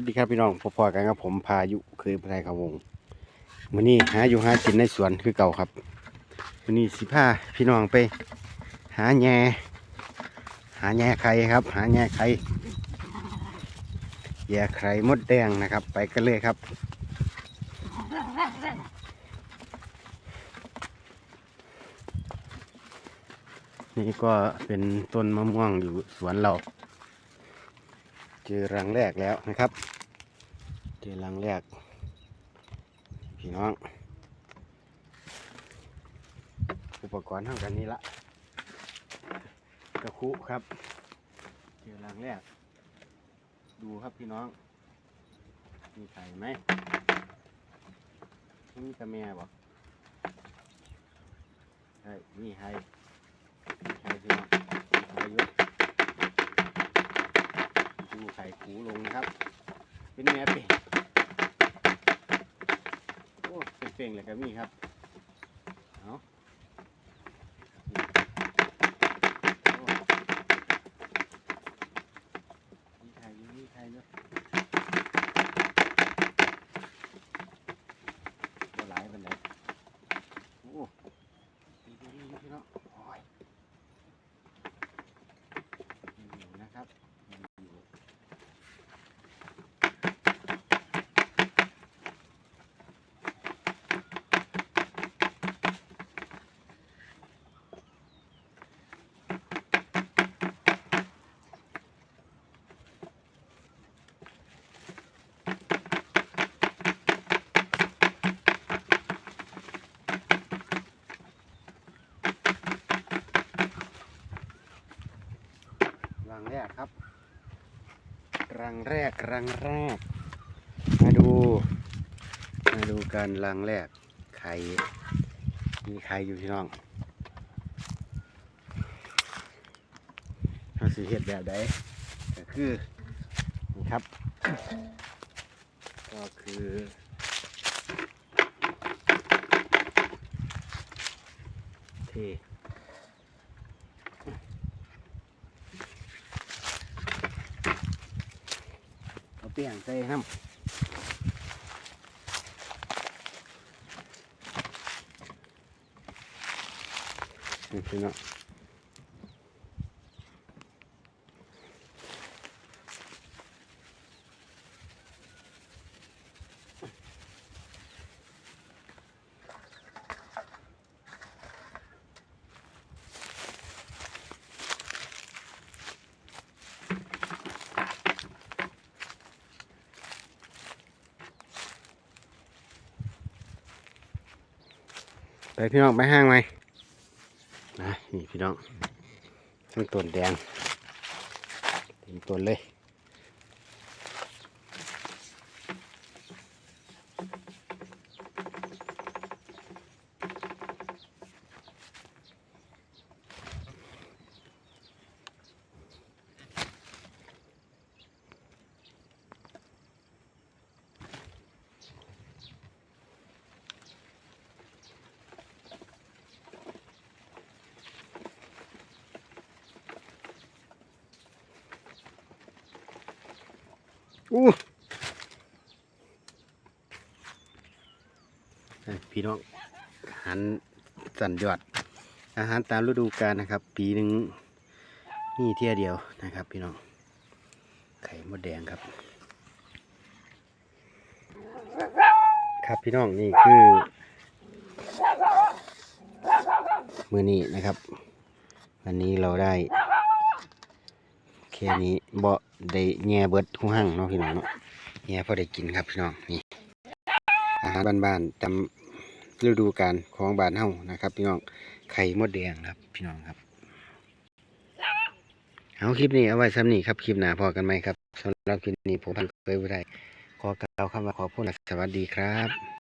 วัสดีครับพี่น้องพบๆกันกับผมพายุเคยพายขาวงวันนี้หาอยู่หากินในสวนคือเก่าครับวันนี้สิพาพี่น้องไป หาแง่หาแง่ไข่ครับ หาแง่ไข่แย่ไข่มดแดงนะครับ ไปกันเลยครับนี่ก็เป็นต้นมะม่วงอยู่สวนเรา เจอรังแรกแล้วนะครับ เจอรังแรก พี่น้อง อุปกรณ์เท่ากันนี้ละกระคุครับ เจอรังแรก ดูครับพี่น้อง มีไข่ไหมมีกระแม่บอกใช่มีไข่ ดูไข่ขูลงนะครับ เป็นแม่เป็งโอ้เป็นเป่งเลยก็มีครับ เอาโอ้มีไข่อยู่มีไข่เยอะตัวหลายเป็นไรโอ้ดีดีดีพี่น้องโอ้ยยังอยู่นะครับยังอยู่ รังแรก ครับรังแรกรังแรก มาดู มาดูกันรังแรกไข่มีไข่อยู่ที่น้องเราสีเห็ดแบบใดก็คือนี่ครับ ก็คือเท เอาเปลี่ยนใส่น้ำนี่พี่น้อง ไปพี่น้องไปห้างไหมนะนี่พี่น้องทั้งต้นแดงเต็มต้นเลย อู้พี่น้องอาหารสันยอด อาหารตามฤดูกาลนะครับ ปีหนึ่งนี่เที่ยเดียวนะครับ พี่น้อง ไข่มดแดงครับ ครับพี่น้องนี่คือ มือนี้นะครับ วันนี้เราได้ ค่นี้บ่ได้แง่เบิดคู่หั่งเนาะพี่น้องเนาะแง่พอได้กินครับพี่น้องนี่อาหารบ้านๆจำฤดูกาลของบ้านเฮานะครับ พี่น้องไข่มดแดงครับ พี่น้องครับเอาคลิปนี้เอาไว้ซ้ำนี้ครับคลิปหน้าพอกันไหมครับสำหรับคลิปนี้ผมพันเคยบ่ได้ขอกล่าวคำว่าขอพูดสวัสดีครับ